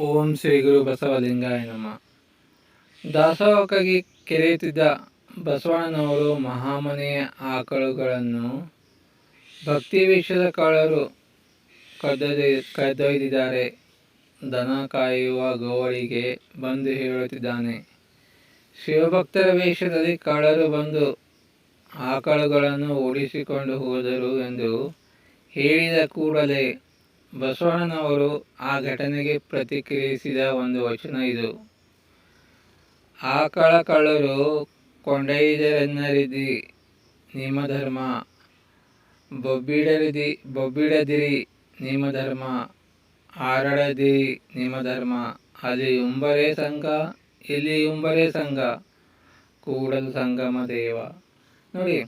ಓಂ ಶ್ರೀ ಗುರು ಬಸವಲಿಂಗಾಯ ನಮ. ದಾಸೋಹಕ್ಕಾಗಿ ಕೆರೆಯುತ್ತಿದ್ದ ಬಸವಣ್ಣನವರು ಮಹಾಮನೆಯ ಆಕಳುಗಳನ್ನು ಭಕ್ತಿ ವೇಷದ ಕಾಳರು ಕದ್ದೊಯ್ದ ಕದ್ದೊಯ್ದಿದ್ದಾರೆ ದನ ಕಾಯುವ ಗೋವಳಿಗೆ ಬಂದು ಹೇಳುತ್ತಿದ್ದಾನೆ. ಶಿವಭಕ್ತರ ವೇಷದಲ್ಲಿ ಕಾಳರು ಬಂದು ಆಕಳುಗಳನ್ನು ಓಡಿಸಿಕೊಂಡು ಹೋದರು ಎಂದು ಹೇಳಿದ ಕೂಡಲೇ ಬಸವಣ್ಣನವರು ಆ ಘಟನೆಗೆ ಪ್ರತಿಕ್ರಿಯಿಸಿದ ಒಂದು ವಚನ ಇದು. ಆಕಳ ಕಳ್ಳರು ಕೊಂಡೊಯ್ದರೆನ್ನರಿದಿ ನಿಮ್ಮ ಧರ್ಮ. ಬೊಬ್ಬಿಡರಿದಿ, ಬೊಬ್ಬಿಡದಿರಿ ನಿಮ್ಮ ಧರ್ಮ. ಆರಡದಿರಿ ನಿಮ್ಮ ಧರ್ಮ. ಅಲ್ಲಿ ಉಂಬರೇ ಸಂಘ, ಇಲ್ಲಿ ಉಂಬರೇ ಸಂಘ. ಕೂಡಲು ಸಂಗಮ ದೇವ. ನೋಡಿ,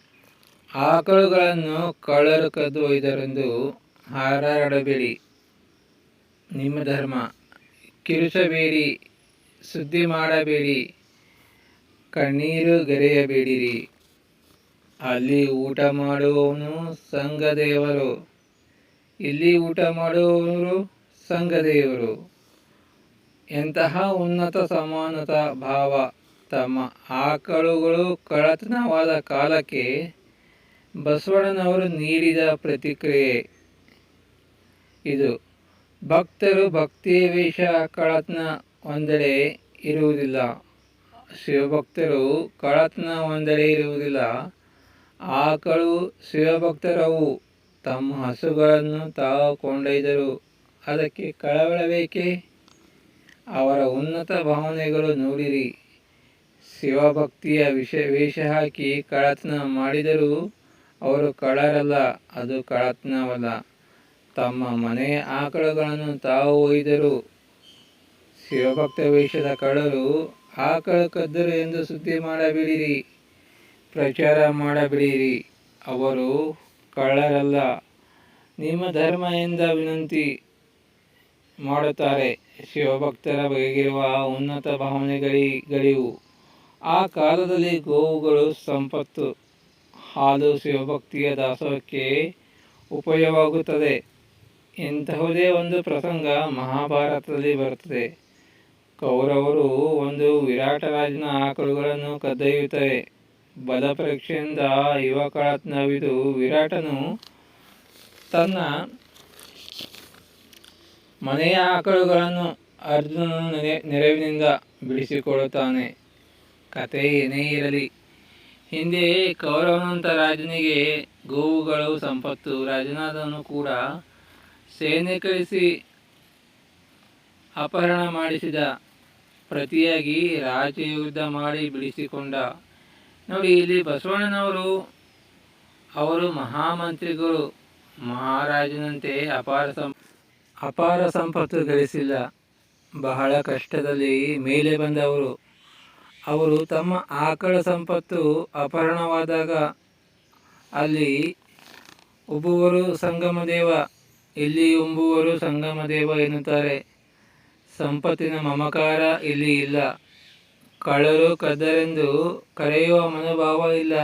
ಆಕಳುಗಳನ್ನು ಕಳ್ಳರು ಕದ್ದು ಒಯ್ದರೆಂದು ಹಾರಾಡಬೇಡಿ. ನಿಮ್ಮ ಧರ್ಮ ಕಿರುಚಬೇಡಿ, ಸುದ್ದಿ ಮಾಡಬೇಡಿ, ಕಣ್ಣೀರು ಗರೆಯಬೇಡಿರಿ. ಅಲ್ಲಿ ಊಟ ಮಾಡುವವನು ಸಂಘದೇವರು. ಇಲ್ಲಿ ಊಟ ಮಾಡುವವರು ಸಂಘದೇವರು. ಎಂತಹ ಉನ್ನತ ಸಮಾನತ ಭಾವ ತಮ್ಮ ಆಕಳುಗಳು ಕಳತನವಾದ ಕಾಲಕ್ಕೆ ಬಸವಣ್ಣನವರು ನೀಡಿದ ಪ್ರತಿಕ್ರಿಯೆ. ಇದು. ಭಕ್ತರು ಭಕ್ತಿಯ ವೇಷ, ಕಳತ್ನ ಒಂದೆಡೆ ಇರುವುದಿಲ್ಲ. ಶಿವಭಕ್ತರು ಕಳತ್ನ ಒಂದೆಡೆ ಇರುವುದಿಲ್ಲ. ಆಕಳು ಶಿವಭಕ್ತರವು ತಮ್ಮ ಹಸುಗಳನ್ನು ತಾವು ಕೊಂಡೊಯ್ದರು. ಅದಕ್ಕೆ ಕಳವಳಬೇಕೆ? ಅವರ ಉನ್ನತ ಭಾವನೆಗಳು ನೋಡಿರಿ. ಶಿವಭಕ್ತಿಯ ವಿಷ, ವೇಷ ಹಾಕಿ ಕಳತ್ನ ಮಾಡಿದರೂ ಅವರು ಕಳರಲ್ಲ, ಅದು ಕಳತ್ನವಲ್ಲ. ತಮ್ಮ ಮನೆಯ ಆಕಳುಗಳನ್ನು ತಾವು ಒಯ್ದರು. ಶಿವಭಕ್ತ ವೇಷದ ಕಳ್ಳರು ಆಕಳು ಕದ್ದರು ಎಂದು ಸುದ್ದಿ ಮಾಡಬೇಡಿರಿ. ಪ್ರಚಾರ ಮಾಡಬೇಡಿರಿ. ಅವರು, ಕಳ್ಳರಲ್ಲ, ನಿಮ್ಮ ಧರ್ಮ ಎಂದ ವಿನಂತಿ ಮಾಡುತ್ತಾರೆ. ಶಿವಭಕ್ತರ ಬಗೆಗಿರುವ ಉನ್ನತ ಭಾವನೆಗಳಿಗಳಿವು ಆ ಕಾಲದಲ್ಲಿ ಗೋವುಗಳು ಸಂಪತ್ತು. ಹಾಲು ಶಿವಭಕ್ತಿಯ ದಾಸೋಹಕ್ಕೆ ಉಪಯೋಗವಾಗುತ್ತದೆ. ಇಂತಹುದೇ ಒಂದು ಪ್ರಸಂಗ ಮಹಾಭಾರತದಲ್ಲಿ ಬರುತ್ತದೆ. ಕೌರವರು ಒಂದು ವಿರಾಟ ರಾಜನ ಆಕಳುಗಳನ್ನು ಕದ್ದೊಯ್ಯುತ್ತವೆ ಬಲ ಪರೀಕ್ಷೆಯಿಂದ ವಿರಾಟನು ತನ್ನ ಮನೆಯ ಆಕಳುಗಳನ್ನು ಅರ್ಜುನನು ನೆರವಿನಿಂದ ಬಿಡಿಸಿಕೊಳ್ಳುತ್ತಾನೆ. ಕತೆ ಏನೇ ಇರಲಿ. ಹಿಂದೆ ಕೌರವನಂತ ರಾಜನಿಗೆ ಗೋವುಗಳು, ಸಂಪತ್ತು ರಾಜನಾದನು ಕೂಡ ಸೇನೆ ಕಳಿಸಿ ಅಪಹರಣ ಮಾಡಿಸಿದ ಪ್ರತಿಯಾಗಿ ರಾಜಯುದ್ಧ ಮಾಡಿ ಬಿಡಿಸಿಕೊಂಡ. ನೋಡಿ, ಇಲ್ಲಿ ಬಸವಣ್ಣನವರು, ಅವರು ಮಹಾಮಂತ್ರಿಗಳು, ಮಹಾರಾಜನಂತೆ ಅಪಾರ ಸಂ, ಅಪಾರ ಸಂಪತ್ತು ಗಳಿಸಿಲ್ಲ. ಬಹಳ ಕಷ್ಟದಲ್ಲಿ ಮೇಲೆ ಬಂದವರು. ಅವರು ತಮ್ಮ ಆಕಳ ಸಂಪತ್ತು ಅಪಹರಣವಾದಾಗ ಅಲ್ಲಿ ಉಬ್ಬುವರು ಸಂಗಮದೇವ. ಇಲ್ಲಿ ಉಂಬುವರು ಸಂಗಮದೇವ ಎನ್ನುತ್ತಾರೆ. ಸಂಪತ್ತಿನ ಮಮಕಾರ ಇಲ್ಲಿ ಇಲ್ಲ. ಕಳರು ಕದ್ದರೆಂದು ಕರೆಯುವ ಮನೋಭಾವ ಇಲ್ಲ.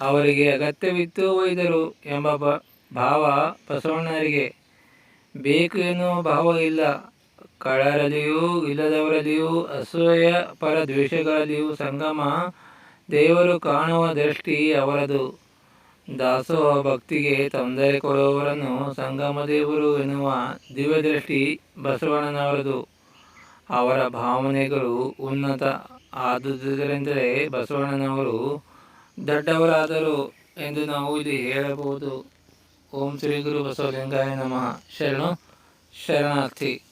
ಅವರಿಗೆ ಅಗತ್ಯವಿತ್ತು ಒಯ್ದರು ಎಂಬ ಭಾವ ಬಸವಣ್ಣರಿಗೆ. ಬೇಕು ಎನ್ನುವ ಭಾವ ಇಲ್ಲ. ಕಳರಲ್ಲಿಯೂ ಇಲ್ಲದವರಲ್ಲಿಯೂ ಅಸೂಯ ಪರ ದ್ವೇಷಗಳಲ್ಲಿಯೂ ಸಂಗಮ ದೇವರು ಕಾಣುವ ದೃಷ್ಟಿ ಅವರದು. ದಾಸೋಹ ಭಕ್ತಿಗೆ ತೊಂದರೆ ಕೊಡುವವರನ್ನು ಸಂಗಮದೇವರು ಎನ್ನುವ ದಿವ್ಯದೃಷ್ಟಿ ಬಸವಣ್ಣನವರದು. ಅವರ ಭಾವನೆಗಳು ಉನ್ನತ ಆದುದರೆಂದರೆ ಬಸವಣ್ಣನವರು ದೊಡ್ಡವರಾದರು ಎಂದು ನಾವು ಇಲ್ಲಿ ಹೇಳಬಹುದು. ಓಂ ಶ್ರೀ ಗುರು ಬಸವಲಿಂಗಾಯ ನಮಃ. ಶರಣು, ಶರಣಾರ್ಥಿ.